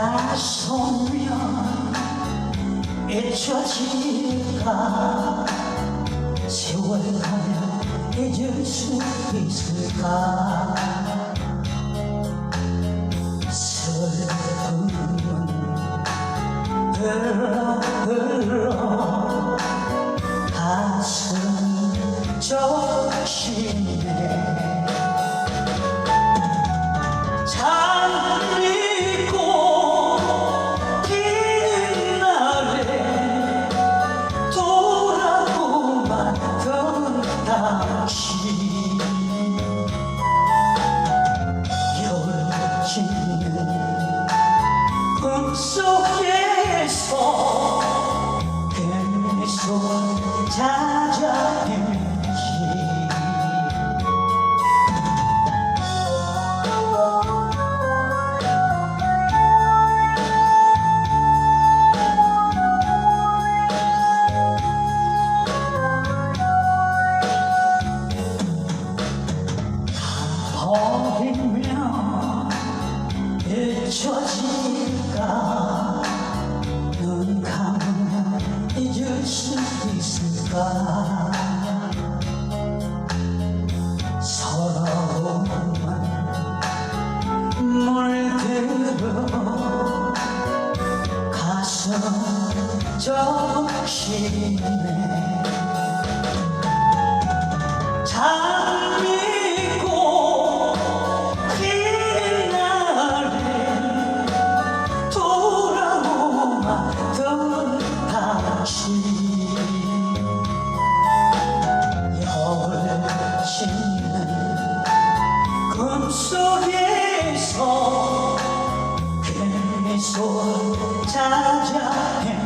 다소면 잊혀질까? 세월 가면 잊을 수 있을까? 슬픔은 흘러 흘러 잊혀질까? 눈 감으면 잊을 수 있을까? 서러움은 물들어 가슴 적시네 꿈속에서 계속 찾아내.